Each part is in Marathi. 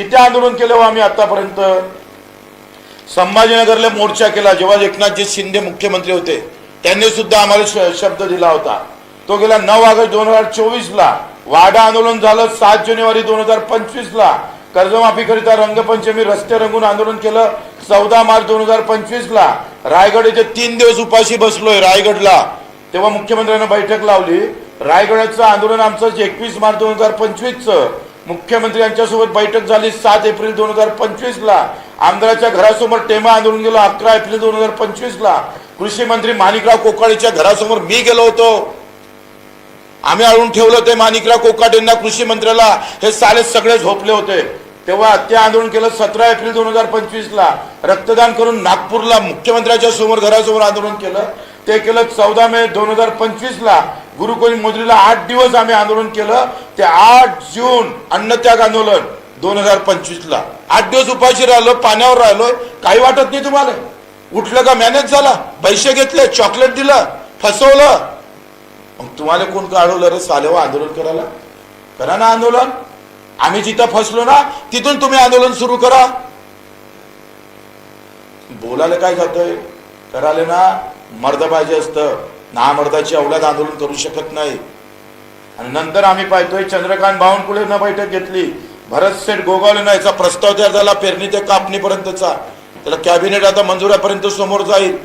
किती आंदोलन केलं हो आम्ही आतापर्यंत संभाजीनगरला मोर्चा केला. जेव्हा एकनाथजी शिंदे मुख्यमंत्री होते त्यांनी सुद्धा आम्हाला श- शब्द दिला होता. तो गेला नऊ ऑगस्ट दोन हजार चोवीस ला वाडा आंदोलन झालं सात जानेवारी दोन हजार पंचवीस ला कर्जमाफीकरिता रंगपंचमी रस्ते रंगून आंदोलन केलं चौदा मार्च दोन हजार पंचवीस ला रायगड इथे तीन दिवस उपाशी बसलोय रायगडला. तेव्हा मुख्यमंत्र्यांना बैठक लावली. रायगडाचं आंदोलन आमचं एकवीस मार्च दोन हजार पंचवीसचं. मुख्यमंत्री यांच्यासोबत बैठक झाली सात एप्रिल दोन हजार पंचवीसला. आमदाराच्या घरासमोर टेमा आंदोलन गेलो अकरा एप्रिल दोन हजार पंचवीसला. कृषी मंत्री माणिकराव कोकाडेच्या घरासमोर मी गेलो होतो. आम्ही अळून ठेवलं ते माणिकराव कोकाडेंना कृषी मंत्र्याला. हे साले सगळे झोपले होते. तेव्हा ते आंदोलन केलं सतरा एप्रिल दोन हजार पंचवीसला. रक्तदान करून नागपूरला मुख्यमंत्र्याच्या समोर घरासमोर आंदोलन केलं. ते केलं चौदा मे दोन हजार पंचवीसला. गुरुकुल मुद्रीला आठ दिवस आम्ही आंदोलन केलं. ते आठ जून अन्नत्याग आंदोलन दोन हजार पंचवीसला. आठ दिवस उपाशी राहिलो पाण्यावर राहिलो. काही वाटत नाही तुम्हाला? उठलं का मॅनेज झाला? पैसे घेतले चॉकलेट दिलं फसवलं. मग तुम्हाला कोण काढवलं रे सालेव आंदोलन करायला? करा ना आंदोलन. आम्ही जिथं फसलो ना तिथून तुम्ही आंदोलन सुरू करा. बोलायला काय जातंय करायला ना मर्द पाहिजे असतं. नामर्दाची अवलाद आंदोलन करू शकत नाही. आणि नंतर आम्ही पाहतोय चंद्रकांत बावनकुळेनं बैठक घेतली. भरत सेठ गोगावलेनं याचा प्रस्ताव तयार झाला पेरणी ते कापणीपर्यंतचा. त्याला कॅबिनेट आता मंजुरापर्यंत समोर जाईल.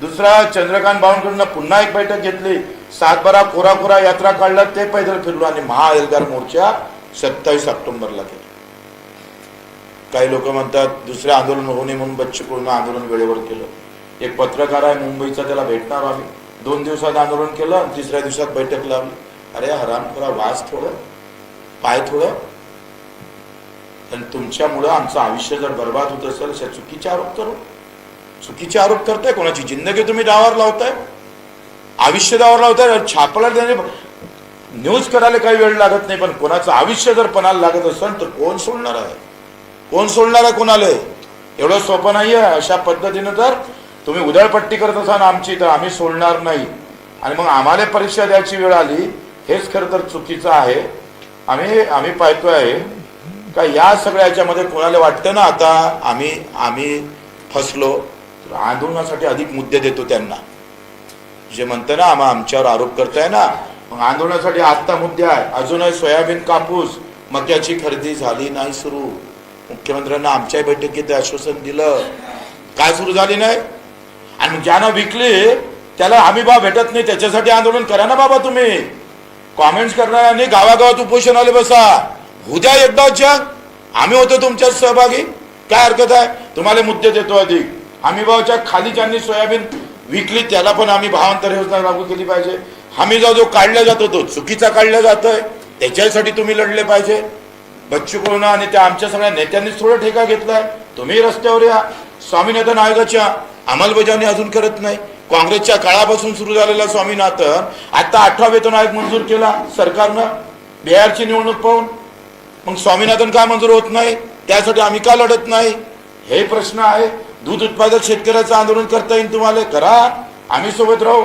दुसरा चंद्रकांत बावनकुळेनं पुन्हा एक बैठक घेतली. सातबारा कोरा कोरा यात्रा काढला ते पैदल फिरलो आणि महाएलगार मोर्चा सत्तावीस ऑक्टोबरला केला. काही लोक म्हणतात दुसरे आंदोलन होऊ नये म्हणून बच्चू आंदोलन वेळेवर केलं. एक पत्रकार आहे मुंबईचा त्याला भेटणार आम्ही. दोन दिवसात आंदोलन केलं आणि तिसऱ्या दिवसात बैठक लावली. अरे हरामखोरा वास थोडं पाय थोडं. आणि तुमच्यामुळं आमचं आयुष्य जर बर्बाद होत असेल अशा चुकीचे आरोप करू. चुकीचे आरोप करताय कोणाची जिंदगी तुम्ही डावावर लावताय? आयुष्य डावावर लावताय छापला त्याने न्यूज करायला काही वेळ लागत नाही पण कोणाचं आयुष्य जर पणाला लागत असेल तर कोण सोडणार आहे? कोण सोडणार आहे कोणाला? एवढं सोपं नाही आहे अशा पद्धतीनं तर तुम्ही उधळपट्टी करत असाल आमची तर आम्ही सोडणार नाही. आणि मग आम्हाला परीक्षा द्यायची वेळ आली हेच खरं तर चुकीचं आहे. आम्ही आम्ही पाहतोय आहे का या सगळ्या याच्यामध्ये कोणाला वाटतं ना आता आम्ही आम्ही फसलो तर आंदोलनासाठी अधिक मुद्दे देतो त्यांना. जे म्हणतं ना आम्हा आमच्यावर आरोप करताय ना मग आंदोलनासाठी आत्ता मुद्दे आहे. अजूनही सोयाबीन कापूस मक्याची खरेदी झाली नाही सुरू. मुख्यमंत्र्यांना आमच्याही बैठकीत आश्वासन दिलं. काय सुरू झाली नाही? आणि ज्यानं विकली त्याला हमी भाव भेटत नाही त्याच्यासाठी आंदोलन करा ना बाबा तुम्ही. कॉमेंट्स करणाऱ्यांनी गावागावात उपोषणाला बसा. उद्या एकदा जग. आम्ही होतो तुमच्यात सहभागी. काय हरकत आहे? तुम्हाला मुद्दे देतो अधिक. हमी भावाच्या खाली ज्यांनी सोयाबीन विकली त्याला पण आम्ही भावांतर योजना लागू केली पाहिजे. हमी जो जो काढला जातो तो चुकीचा काढला जातोय. त्याच्यासाठी तुम्ही लढले पाहिजे. बच्चू कडून आणि त्या आमच्या सगळ्या नेत्यांनीच थोडा ठेका घेतलाय. तुम्ही रस्त्यावर या. स्वामीनाथन आयोगाच्या अंमलबजावणी अजून करत नाही. काँग्रेसच्या काळापासून सुरू झालेला स्वामीनाथन आता आठवा वेतन आयोग मंजूर केला. सरकारनं बिहारची निवडणूक पाहून. मग स्वामीनाथन का मंजूर होत नाही? त्यासाठी आम्ही का लढत नाही? हे प्रश्न आहे. दूध उत्पादक शेतकऱ्याचं आंदोलन करता येईल तुम्हाला? करा. आम्ही सोबत राहू.